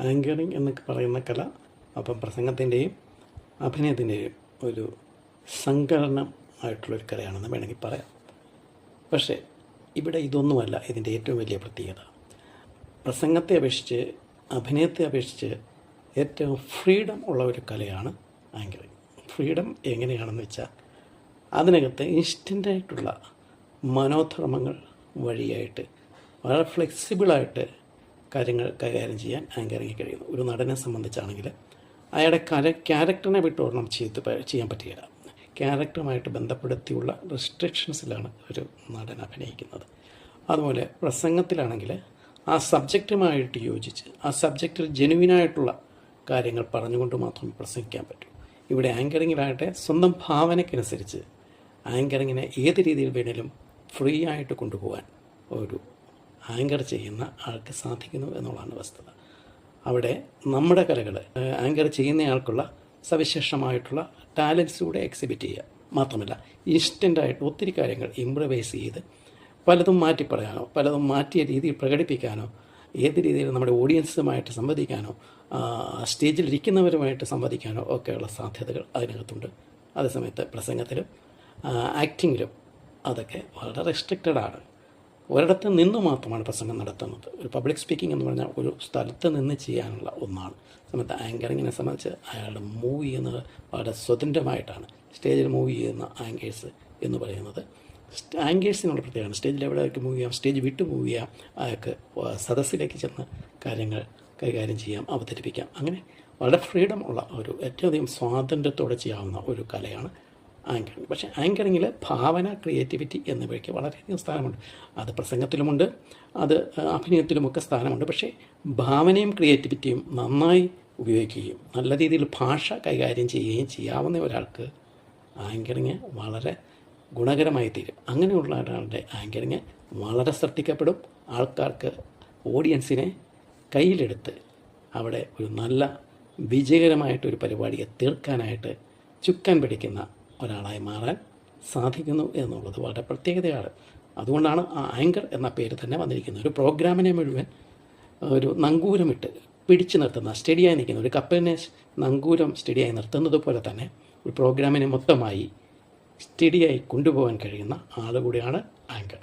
Anchoring എന്നൊക്കെ പറയുന്ന കല അപ്പം പ്രസംഗത്തിന്റെയും അഭിനയത്തിന്റെയും ഒരു സങ്കലനം ആയിട്ടുള്ളൊരു കലയാണെന്ന് വേണമെങ്കിൽ പറയാം. പക്ഷേ ഇവിടെ ഇതൊന്നുമല്ല ഇതിന്റെ ഏറ്റവും വലിയ പ്രത്യേകത. പ്രസംഗത്തെ അപേക്ഷിച്ച് അഭിനയത്തെ അപേക്ഷിച്ച് ഏറ്റവും ഫ്രീഡം ഉള്ള ഒരു കലയാണ് ആങ്കറിങ് ഫ്രീഡം എങ്ങനെയാണെന്ന് വെച്ചാൽ അതിനകത്ത് ഇൻസ്റ്റന്റായിട്ടുള്ള മനോധർമ്മങ്ങൾ വഴിയായിട്ട് വളരെ ഫ്ലെക്സിബിളായിട്ട് കാര്യങ്ങൾ കൈകാര്യം ചെയ്യാൻ ആങ്കറിങ് കഴിയുന്നു. ഒരു നടനെ സംബന്ധിച്ചാണെങ്കിൽ അയാളുടെ കര ക്യാരക്ടറിനെ വിട്ടോടണം ചെയ്ത് ചെയ്യാൻ പറ്റുകയില്ല ക്യാരക്ടറുമായിട്ട് ബന്ധപ്പെടുത്തിയുള്ള റെസ്ട്രിക്ഷൻസിലാണ് ഒരു നടൻ അഭിനയിക്കുന്നത്. അതുപോലെ പ്രസംഗത്തിലാണെങ്കിൽ ആ സബ്ജക്റ്റുമായിട്ട് യോജിച്ച് ആ സബ്ജക്റ്റിൽ ജെനുവിനായിട്ടുള്ള കാര്യങ്ങൾ പറഞ്ഞുകൊണ്ട് മാത്രം പ്രസംഗിക്കാൻ പറ്റും. ഇവിടെ ആങ്കറിങ്ങിലാകട്ടെ സ്വന്തം ഭാവനയ്ക്കനുസരിച്ച് ആങ്കറിങ്ങിനെ ഏത് രീതിയിൽ വേണേലും ഫ്രീ ആയിട്ട് കൊണ്ടുപോകാൻ ഒരു ആങ്കർ ചെയ്യുന്ന ആൾക്ക് സാധിക്കുന്നു എന്നുള്ളതാണ് വസ്തുത. അവിടെ നമ്മുടെ കലകൾ ആങ്കർ ചെയ്യുന്നയാൾക്കുള്ള സവിശേഷമായിട്ടുള്ള ടാലൻസ് കൂടെ എക്സിബിറ്റ് ചെയ്യുക. മാത്രമല്ല ഇൻസ്റ്റന്റായിട്ട് ഒത്തിരി കാര്യങ്ങൾ ഇമ്പ്രവൈസ് ചെയ്ത് പലതും മാറ്റി പറയാനോ പലതും മാറ്റിയ രീതിയിൽ പ്രകടിപ്പിക്കാനോ ഏത് രീതിയിൽ നമ്മുടെ ഓഡിയൻസുമായിട്ട് സംവദിക്കാനോ സ്റ്റേജിലിരിക്കുന്നവരുമായിട്ട് സംവദിക്കാനോ ഒക്കെയുള്ള സാധ്യതകൾ അതിനകത്തുണ്ട്. അതേസമയത്ത് പ്രസംഗത്തിലും ആക്ടിങ്ങിലും അതൊക്കെ വളരെ റെസ്ട്രിക്റ്റഡ് ആണ്. ഒരിടത്ത് നിന്ന് മാത്രമാണ് പ്രസംഗം നടത്തുന്നത്. ഒരു പബ്ലിക് സ്പീക്കിംഗ് എന്ന് പറഞ്ഞാൽ ഒരു സ്ഥലത്ത് നിന്ന് ചെയ്യാനുള്ള ഒന്നാണ്. സമയത്ത് ആങ്കറിങ്ങിനെ സംബന്ധിച്ച് അയാളുടെ മൂവ് ചെയ്യുന്നത് വളരെ സ്വതന്ത്രമായിട്ടാണ്. സ്റ്റേജിൽ മൂവ് ചെയ്യുന്ന ആങ്കേഴ്സ് എന്ന് പറയുന്നത്. ആങ്കേഴ്സിനുള്ള പ്രത്യേകമാണ് സ്റ്റേജിൽ എവിടെയൊക്കെ മൂവ് ചെയ്യാം? സ്റ്റേജ് വിട്ട് മൂവ് ചെയ്യാം. അയാൾക്ക് സദസ്സിലേക്ക് ചെന്ന് കാര്യങ്ങൾ കൈകാര്യം ചെയ്യാം അവതരിപ്പിക്കാം. അങ്ങനെ വളരെ ഫ്രീഡം ഉള്ള ഒരു ഏറ്റവും അധികം സ്വാതന്ത്ര്യത്തോടെ ചെയ്യാവുന്ന ഒരു കലയാണ് ആങ്കറിങ് പക്ഷേ ആങ്കറിങ്ങിൽ ഭാവന ക്രിയേറ്റിവിറ്റി എന്നിവയ്ക്ക് വളരെയധികം സ്ഥാനമുണ്ട്. അത് പ്രസംഗത്തിലുമുണ്ട് അത് അഭിനയത്തിലുമൊക്കെ സ്ഥാനമുണ്ട്. പക്ഷേ ഭാവനയും ക്രിയേറ്റിവിറ്റിയും നന്നായി ഉപയോഗിക്കുകയും നല്ല രീതിയിൽ ഭാഷ കൈകാര്യം ചെയ്യുകയും ചെയ്യാവുന്ന ഒരാൾക്ക് ആങ്കറിങ് വളരെ ഗുണകരമായി തീരും. അങ്ങനെയുള്ള ഒരാളുടെ ആങ്കറിങ് വളരെ ശ്രദ്ധിക്കപ്പെടും. ആൾക്കാർക്ക് ഓഡിയൻസിനെ കയ്യിലെടുത്ത് അവിടെ ഒരു നല്ല വിജയകരമായിട്ടൊരു പരിപാടിയെ തീർക്കാനായിട്ട് ചുക്കാൻ പിടിക്കുന്ന ഒരാളായി മാറാൻ സാധിക്കുന്നു എന്നുള്ളത് വളരെ പ്രത്യേകതയാണ്. അതുകൊണ്ടാണ് ആ ആങ്കർ എന്ന പേര് തന്നെ വന്നിരിക്കുന്നത്. ഒരു പ്രോഗ്രാമിനെ മുഴുവൻ ഒരു നങ്കൂരമിട്ട് പിടിച്ചു നിർത്തുന്ന സ്റ്റഡിയായി നിൽക്കുന്ന ഒരു കപ്പലിനെ നങ്കൂരം സ്റ്റഡിയായി നിർത്തുന്നത് പോലെ തന്നെ ഒരു പ്രോഗ്രാമിനെ മൊത്തമായി സ്റ്റഡിയായി കൊണ്ടുപോകാൻ കഴിയുന്ന ആളുകൂടിയാണ് ആങ്കർ.